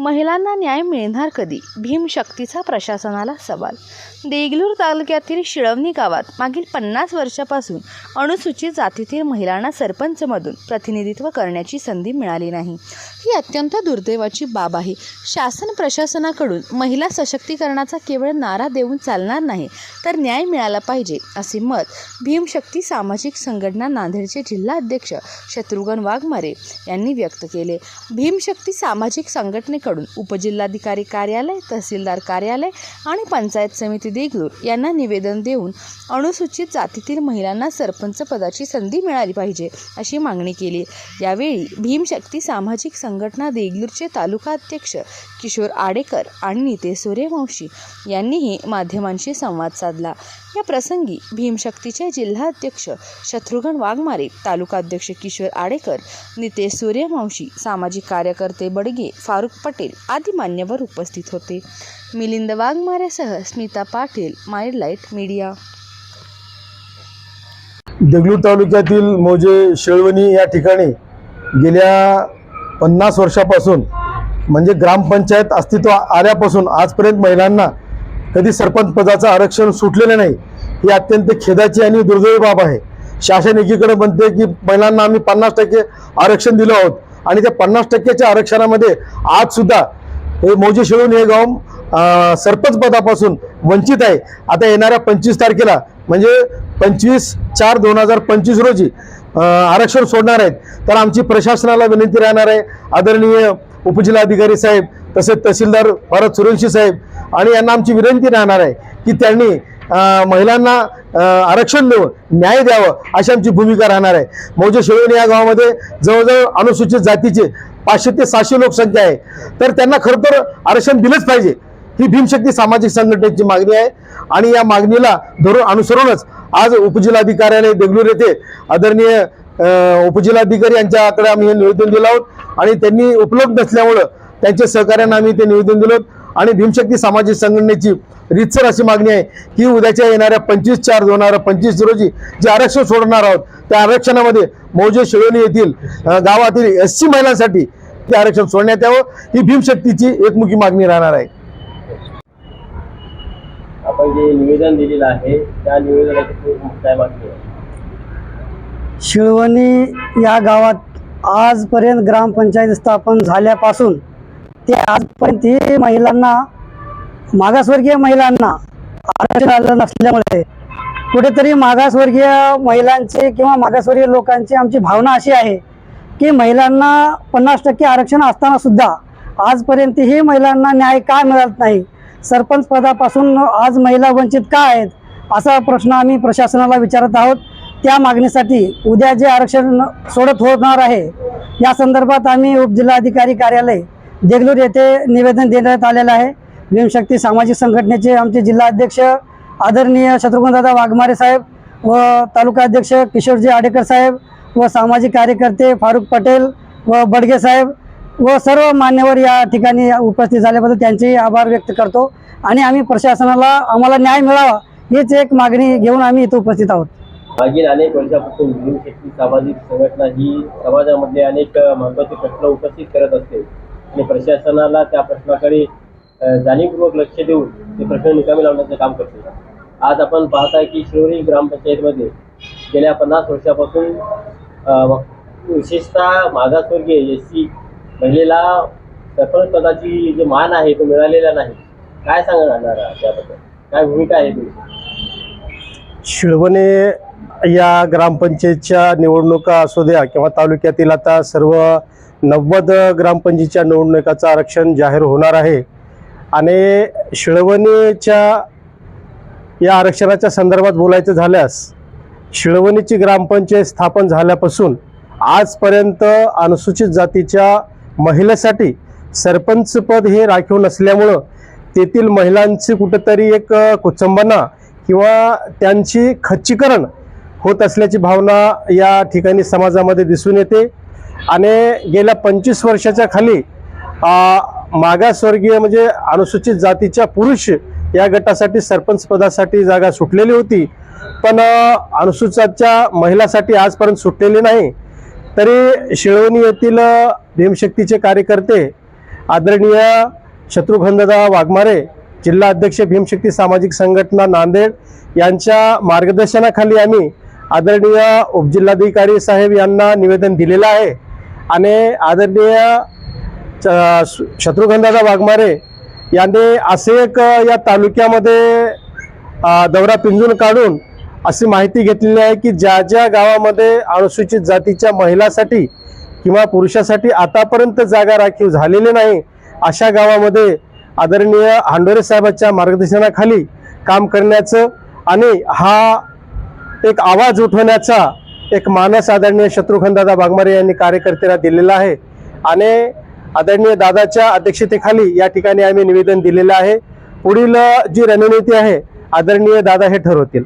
महिलांना न्याय मिळणार कधी? भीमशक्तीचा प्रशासनाला सवाल. देगलूर तालुक्यातील शिळवणी गावात मागील पन्नास वर्षापासून अनुसूचित जातीतील महिलांना सरपंचमधून प्रतिनिधित्व करण्याची संधी मिळाली नाही. ही अत्यंत दुर्दैवाची बाब आहे. शासन प्रशासनाकडून महिला सशक्तीकरणाचा केवळ नारा देऊन चालणार नाही तर न्याय मिळाला पाहिजे असे मत भीमशक्ती सामाजिक संघटना नांदेडचे जिल्हा अध्यक्ष शत्रुघ्न वाघमारे यांनी व्यक्त केले. भीमशक्ती सामाजिक संघटनेकडून उपजिल्हाधिकारी कार्यालय तहसीलदार कार्यालय आणि पंचायत समिती देगलूर यांना निवेदन देऊन अनुसूचित जातीतील महिलांना सरपंच पदाची संधी मिळाली पाहिजे अशी मागणी केली. यावेळी भीमशक्ती सामाजिक संघटना देगलूरचे तालुका अध्यक्ष किशोर आडेकर आणि नितेश सूर्यवंशी यांनीही माध्यमांशी संवाद साधला. या प्रसंगी भीमशक्तीचे जिल्हाध्यक्ष शत्रुघ्न वाघमारे तालुकाध्यक्ष किशोर आडेकर नितेश सूर्यवंशी सामाजिक कार्यकर्ते बडगे फारुख पटेल आदी मान्यवर उपस्थित होते. मिलिंद वाघमारेसह स्मिता पाटील माइंडलाईट मीडिया. देगलूर तालुक्यातील मोजे शेळवणी या ठिकाणी गेल्या पन्नास वर्षापासून म्हणजे ग्रामपंचायत अस्तित्व आल्यापासून आजपर्यंत महिलांना कधी सरपंच पदाचं आरक्षण सुटलेलं नाही ही अत्यंत खेदाची आणि दुर्दैवी बाब आहे. शासन एकीकडे म्हणते की महिलांना आम्ही पन्नास टक्के आरक्षण दिलं आहोत आणि त्या पन्नास टक्क्याच्या आरक्षणामध्ये आज सुद्धा हे मौजे शेळून हे गाव सरपंच पदापासून वंचित आहे. आता येणाऱ्या पंचवीस तारखेला म्हणजे पंचवीस चार दोन हजार पंचवीस रोजी आरक्षण सोडणार आहेत. तर आमची प्रशासनाला विनंती राहणार आहे. आदरणीय उपजिल्हाधिकारी साहेब तसेच तहसीलदार भारत सुरेंशी साहेब आणि यांना आमची विनंती राहणार आहे की त्यांनी महिलांना आरक्षण देऊन न्याय द्यावं अशी आमची भूमिका राहणार आहे. मौजे शेळवणी या गावामध्ये जवळजवळ अनुसूचित जातीचे पाचशे ते सहाशे लोकसंख्या आहे. तर त्यांना खरं तर आरक्षण दिलंच पाहिजे. ही भीमशक्ती सामाजिक संघटनेची मागणी आहे. आणि या मागणीला धरून अनुसरूनच आज उपजिल्हाधिकाऱ्याने देगलूर येथे आदरणीय उपजिल्हाधिकारी यांच्याकडे आम्ही हे निवेदन दिलं आहोत आणि त्यांनी उपलब्ध नसल्यामुळं त्यांच्या सहकार्यानं आम्ही ते निवेदन दिलं आणि भीमशक्ती सामाजिक संघटनेची रितसर अशी मागणी आहे की उद्याच्या येणाऱ्या पंचवीस चार दोन हजार पंचवीस रोजी जे आरक्षण सोडणार आहोत त्या आरक्षणामध्ये मौजे शिळवणी येथील गावातील एस सी महिलांसाठी ते आरक्षण सोडण्यात यावं ही भीमशक्तीची एकमुखी मागणी राहणार आहे. आपण जे निवेदन दिलेलं आहे त्या निवेदनाची पूर्ण काय मागणी आहे? शिळवणी या गावात आजपर्यंत ग्रामपंचायत स्थापन झाल्यापासून ते आजपर्यंत महिलांना मागासवर्गीय महिलांना आरक्षण आलं नसल्यामुळे कुठेतरी मागासवर्गीय महिलांचे किंवा मागासवर्गीय लोकांची आमची भावना अशी आहे की महिलांना पन्नास टक्के आरक्षण असताना सुद्धा आजपर्यंतही महिलांना न्याय का मिळत नाही? सरपंच पदापासून आज महिला वंचित का आहेत? असा प्रश्न आम्ही प्रशासनाला विचारत आहोत. त्या मागणीसाठी उद्या जे आरक्षण सोडत होणार आहे या संदर्भात आम्ही उपजिल्हाधिकारी कार्यालय देगलूर येथे निवेदन देण्यात आलेलं आहे. भीमशक्ती सामाजिक संघटनेचे आमचे जिल्हा अध्यक्ष आदरणीय शत्रुघ्नदादा वाघमारे साहेब व तालुका अध्यक्ष किशोरजी आडेकर साहेब व सामाजिक कार्यकर्ते फारुख पटेल व बडगे साहेब व सर्व मान्यवर या ठिकाणी उपस्थित झाल्याबद्दल त्यांचेही आभार व्यक्त करतो आणि आम्ही प्रशासनाला आम्हाला न्याय मिळावा हीच एक मागणी घेऊन आम्ही इथं उपस्थित आहोत. मागील अनेक वर्षापासून भीमशक्ती सामाजिक संघटना ही समाजामध्ये अनेक अ, प्रश्न उपस्थित करत असते. आणि प्रशासनाला त्या प्रश्नाकडे जाणीवपूर्वक लक्ष देऊन ते प्रश्न निकामी लावण्याचं काम करते आज आपण पाहताय की शिरोरी ग्रामपंचायतमध्ये गेल्या पन्नास वर्षापासून विशेषतः मागासवर्गीय एस सी महिलेला सरपंच पदाची जे मान आहे तो मिळालेला नाही. काय सांगणार त्याबद्दल? काय भूमिका आहे तुमची? शिळवणे या ग्रामपंचायतच्या निवडणुका असू द्या किंवा तालुक्यातील आता सर्व नव्वद ग्रामपंचायतीच्या निवडणुकाचं आरक्षण जाहीर होणार आहे. आणि शिळवणीच्या या आरक्षणाच्या संदर्भात बोलायचं झाल्यास शिळवणीची ग्रामपंचायत स्थापन झाल्यापासून आजपर्यंत अनुसूचित जातीच्या महिलेसाठी सरपंचपद हे राखीव नसल्यामुळं तेथील महिलांची कुठंतरी एक कुचंबना किंवा त्यांची खच्चीकरण होत असल्याची भावना या ठिकाणी समाजामध्ये दिसून येते. आणि गेल्या पंचवीस वर्षाच्या खाली मागासवर्गीय म्हणजे अनुसूचित जातीच्या पुरुष या गटासाठी सरपंच पदासाठी जागा सुटलेली होती. पण अनुसूचितच्या महिलासाठी आजपर्यंत सुटलेली नाही. तरी शिळवणी येथील भीमशक्तीचे कार्यकर्ते आदरणीय शत्रुघ्नदा वाघमारे जिल्हा अध्यक्ष भीमशक्ती सामाजिक संघटना नांदेड यांच्या मार्गदर्शनाखाली आम्ही आदरणीय उपजिल्हाधिकारी साहेब यांना निवेदन दिलेलं आहे. आणि आदरणीय च- शत्रुघ्नदादा वाघमारे यांनी असे एक या तालुक्यामध्ये दौरा पिंजून काढून अशी माहिती घेतलेली आहे की ज्या ज्या गावामध्ये अनुसूचित जातीच्या महिलासाठी किंवा पुरुषासाठी आतापर्यंत जागा राखीव झालेली नाही अशा गावामध्ये आदरणीय हांडोरे साहेबांच्या मार्गदर्शनाखाली काम करण्याचं आणि हा एक आवाज उठवण्याचा एक मानस आदरणीय शत्रुघ्नदादा बागमारे यांनी कार्यकर्त्यांना दिलेला आहे. आणि आदरणीय दादाच्या अध्यक्षतेखाली या ठिकाणी आम्ही निवेदन दिलेलं आहे. पुढील जी रणनीती आहे आदरणीय दादा हे ठरवतील.